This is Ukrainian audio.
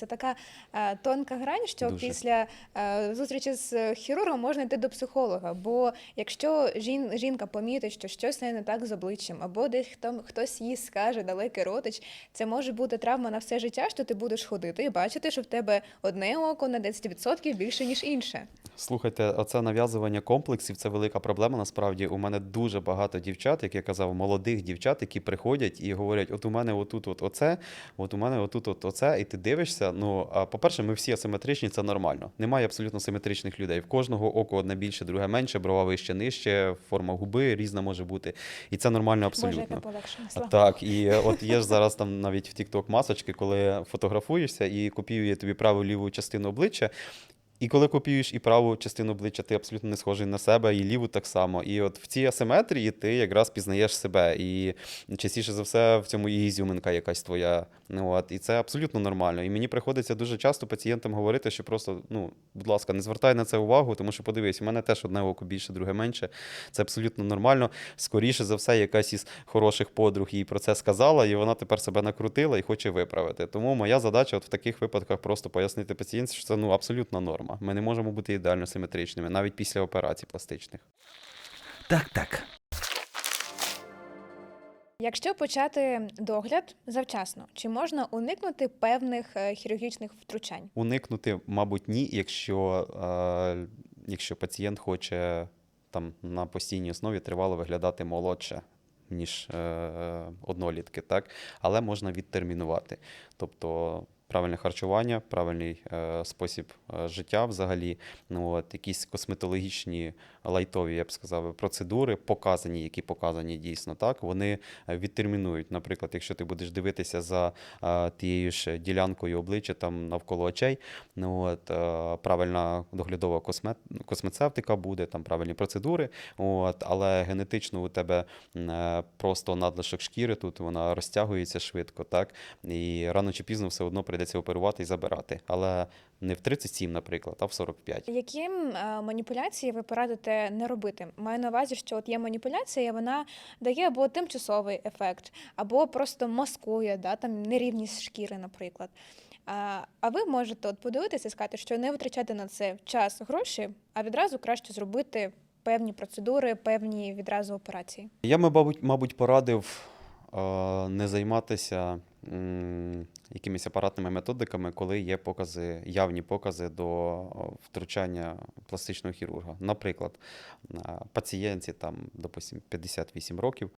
Це така е, тонка грань, що Дуже. після е, зустрічі з хірургом можна йти до психолога. Бо якщо жін, жінка помітить, що щось не так з обличчям, або десь хто, хтось їй скаже далекий родич, це може бути травма на все життя, що ти будеш ходити і бачити, що в тебе одне око на 10% більше, ніж інше. Слухайте, оце нав'язування комплексів це велика проблема. Насправді у мене дуже багато дівчат, як я казав, молодих дівчат, які приходять і говорять: от у мене отут, от оце, от у мене отут, от оце, і ти дивишся. Ну, а по-перше, ми всі асиметричні, це нормально. Немає абсолютно симетричних людей. В кожного око одне більше, друге менше, брова вище, нижче, форма губи різна може бути. І це нормально абсолютно. Боже. Так, і е, от є ж зараз там навіть в TikTok масочки, коли фотографуєшся і копіює тобі праву ліву частину обличчя. І коли копіюєш і праву частину обличчя, ти абсолютно не схожий на себе, і ліву так само. І от в цій асиметрії ти якраз пізнаєш себе. І частіше за все в цьому і ізюминка якась твоя. Ну от, і це абсолютно нормально. І мені приходиться дуже часто пацієнтам говорити, що просто, ну, будь ласка, не звертай на це увагу, тому що подивись, у мене теж одне око більше, друге менше. Це абсолютно нормально. Скоріше за все, якась із хороших подруг їй про це сказала, і вона тепер себе накрутила і хоче виправити. Тому моя задача от в таких випадках просто пояснити пацієнту, що це ну абсолютна норма. Ми не можемо бути ідеально симетричними, навіть після операцій пластичних. Так, так. Якщо почати догляд завчасно, чи можна уникнути певних е, хірургічних втручань? Уникнути, мабуть, ні, якщо, е, якщо пацієнт хоче там на постійній основі тривало виглядати молодше, ніж е, однолітки, так? але можна відтермінувати. Тобто правильне харчування, правильний е, спосіб е, життя взагалі, ну, от, якісь косметологічні лайтові, я б сказав, процедури, показані, які показані дійсно, так, вони е, відтермінують. Наприклад, якщо ти будеш дивитися за тією ж ділянкою обличчя там навколо очей, ну, от, правильна доглядова космет, космецевтика буде, там правильні процедури, от, але генетично у тебе просто надлишок шкіри, тут вона розтягується швидко, так, і рано чи пізно все одно прийдеться оперувати і забирати. Але не в 37, наприклад, а в 45. Які е, маніпуляції ви порадите не робити? Маю на увазі, що от є маніпуляція, вона дає або тимчасовий ефект, або просто маскує да, там, нерівність шкіри, наприклад. А, ви можете от подивитися і сказати, що не витрачати на це час, гроші, а відразу краще зробити певні процедури, певні відразу операції. Я мабуть, мабуть, порадив е, не займатися якимись апаратними методиками, коли є покази, явні покази до втручання пластичного хірурга. Наприклад, пацієнтці там, допустим, 58 років,